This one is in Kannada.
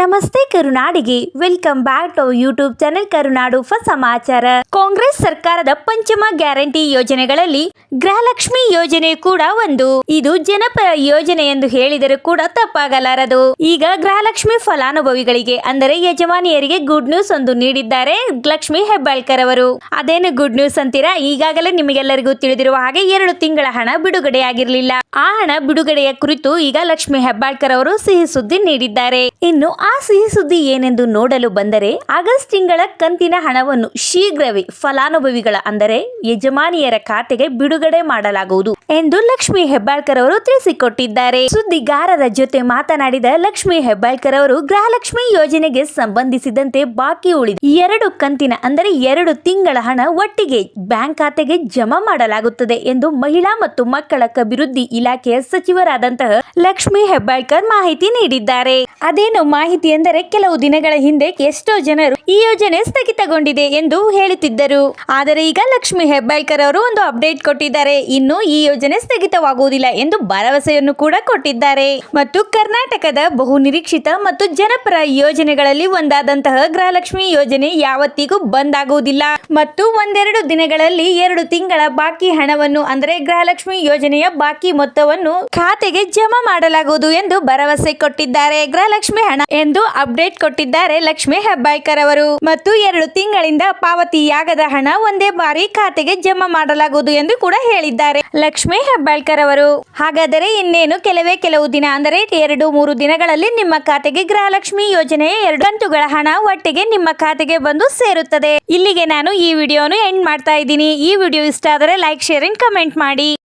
ನಮಸ್ತೆ ಕರುನಾಡಿಗೆ. Welcome back to YouTube channel Karunadu ಫ ಸಮಾಚಾರ. ಕಾಂಗ್ರೆಸ್ ಸರ್ಕಾರದ ಪಂಚಮ ಗ್ಯಾರಂಟಿ ಯೋಜನೆಗಳಲ್ಲಿ ಗೃಹಲಕ್ಷ್ಮಿ ಯೋಜನೆ ಕೂಡ ಒಂದು. ಇದು ಜನಪರ ಯೋಜನೆ ಎಂದು ಹೇಳಿದರೂ ಕೂಡ ತಪ್ಪಾಗಲಾರದು. ಈಗ ಗೃಹಲಕ್ಷ್ಮಿ ಫಲಾನುಭವಿಗಳಿಗೆ, ಅಂದರೆ ಯಜಮಾನಿಯರಿಗೆ ಗುಡ್ ನ್ಯೂಸ್ ಒಂದು ನೀಡಿದ್ದಾರೆ ಲಕ್ಷ್ಮಿ ಹೆಬ್ಬಾಳ್ಕರ್ ಅವರು. ಅದೇನು ಗುಡ್ ನ್ಯೂಸ್ ಅಂತೀರಾ? ಈಗಾಗಲೇ ನಿಮಗೆಲ್ಲರಿಗೂ ತಿಳಿದಿರುವ ಹಾಗೆ ಎರಡು ತಿಂಗಳ ಹಣ ಬಿಡುಗಡೆಯಾಗಿರಲಿಲ್ಲ. ಆ ಹಣ ಬಿಡುಗಡೆಯ ಕುರಿತು ಈಗ ಲಕ್ಷ್ಮಿ ಹೆಬ್ಬಾಳ್ಕರ್ ಅವರು ಸಿಹಿ ಸುದ್ದಿ ನೀಡಿದ್ದಾರೆ. ಇನ್ನು ಆ ಸಿಹಿ ಸುದ್ದಿ ಏನೆಂದು ನೋಡಲು ಬಂದರೆ ಆಗಸ್ಟ್ ತಿಂಗಳ ಕಂತಿನ ಹಣವನ್ನು ಶೀಘ್ರವೇ ಫಲಾನುಭವಿಗಳ ಅಂದರೆ ಯಜಮಾನಿಯರ ಖಾತೆಗೆ ಬಿಡುಗಡೆ ಮಾಡಲಾಗುವುದು ಎಂದು ಲಕ್ಷ್ಮಿ ಹೆಬ್ಬಾಳ್ಕರ್ ಅವರು ತಿಳಿಸಿಕೊಟ್ಟಿದ್ದಾರೆ. ಸುದ್ದಿಗಾರರ ಜೊತೆ ಮಾತನಾಡಿದ ಲಕ್ಷ್ಮಿ ಹೆಬ್ಬಾಳ್ಕರ್ ಅವರು ಗೃಹಲಕ್ಷ್ಮಿ ಯೋಜನೆಗೆ ಸಂಬಂಧಿಸಿದಂತೆ ಬಾಕಿ ಉಳಿದ ಎರಡು ಕಂತಿನ ಅಂದರೆ ಎರಡು ತಿಂಗಳ ಹಣ ಒಟ್ಟಿಗೆ ಬ್ಯಾಂಕ್ ಖಾತೆಗೆ ಜಮಾ ಮಾಡಲಾಗುತ್ತದೆ ಎಂದು ಮಹಿಳಾ ಮತ್ತು ಮಕ್ಕಳ ಅಭಿವೃದ್ಧಿ ಇಲಾಖೆಯ ಸಚಿವರಾದಂತಹ ಲಕ್ಷ್ಮಿ ಹೆಬ್ಬಾಳ್ಕರ್ ಮಾಹಿತಿ ನೀಡಿದ್ದಾರೆ. ಅದೇನು ಮಾಹಿತಿ ಎಂದರೆ ಕೆಲವು ದಿನಗಳ ಹಿಂದೆ ಎಷ್ಟೋ ಜನರು ಈ ಯೋಜನೆ ಸ್ಥಗಿತಗೊಂಡಿದೆ ಎಂದು ಹೇಳುತ್ತಿದ್ದರು. ಆದರೆ ಈಗ ಲಕ್ಷ್ಮಿ ಹೆಬ್ಬಾಳ್ಕರ್ ಅವರು ಒಂದು ಅಪ್ಡೇಟ್ ಕೊಟ್ಟಿದ್ದಾರೆ. ಇನ್ನು ಈ ಯೋಜನೆ ಸ್ಥಗಿತವಾಗುವುದಿಲ್ಲ ಎಂದು ಭರವಸೆಯನ್ನು ಕೂಡ ಕೊಟ್ಟಿದ್ದಾರೆ. ಮತ್ತು ಕರ್ನಾಟಕದ ಬಹು ನಿರೀಕ್ಷಿತ ಮತ್ತು ಜನಪರ ಯೋಜನೆಗಳಲ್ಲಿ ಒಂದಾದಂತಹ ಗೃಹಲಕ್ಷ್ಮಿ ಯೋಜನೆ ಯಾವತ್ತಿಗೂ ಬಂದ್ ಆಗುವುದಿಲ್ಲ ಮತ್ತು ಒಂದೆರಡು ದಿನಗಳಲ್ಲಿ ಎರಡು ತಿಂಗಳ ಬಾಕಿ ಹಣವನ್ನು, ಅಂದರೆ ಗೃಹಲಕ್ಷ್ಮಿ ಯೋಜನೆಯ ಬಾಕಿ ಮೊತ್ತವನ್ನು ಖಾತೆಗೆ ಜಮಾ ಮಾಡಲಾಗುವುದು ಎಂದು ಭರವಸೆ ಕೊಟ್ಟಿದ್ದಾರೆ. ಗೃಹಲಕ್ಷ್ಮಿ ಹಣ ಎಂದು ಅಪ್ಡೇಟ್ ಕೊಟ್ಟಿದ್ದಾರೆ ಲಕ್ಷ್ಮಿ ಹೆಬ್ಬಾಳ್ಕರ್ ಅವರು. ಮತ್ತು ಎರಡು ತಿಂಗಳಿಂದ ಪಾವತಿಯಾಗದ ಹಣ ಒಂದೇ ಬಾರಿ ಖಾತೆಗೆ ಜಮಾ ಮಾಡಲಾಗುವುದು ಎಂದು ಕೂಡ ಹೇಳಿದ್ದಾರೆ ಲಕ್ಷ್ಮಿ ಹೆಬ್ಬಾಳ್ಕರ್ ಅವರು. ಹಾಗಾದರೆ ಇನ್ನೇನು ಕೆಲವೇ ಕೆಲವು ದಿನ ಅಂದರೆ ಎರಡು ಮೂರು ದಿನಗಳಲ್ಲಿ ನಿಮ್ಮ ಖಾತೆಗೆ ಗೃಹಲಕ್ಷ್ಮಿ ಯೋಜನೆಯ ಎರಡು ಕಂತುಗಳ ಹಣ ಒಟ್ಟಿಗೆ ನಿಮ್ಮ ಖಾತೆಗೆ ಬಂದು ಸೇರುತ್ತದೆ. ಇಲ್ಲಿಗೆ ನಾನು ಈ ವಿಡಿಯೋನು ಎಂಡ್ ಮಾಡ್ತಾ ಇದ್ದೀನಿ. ಈ ವಿಡಿಯೋ ಇಷ್ಟ ಆದರೆ ಲೈಕ್, ಶೇರ್, ಅಂಡ್ ಕಮೆಂಟ್ ಮಾಡಿ.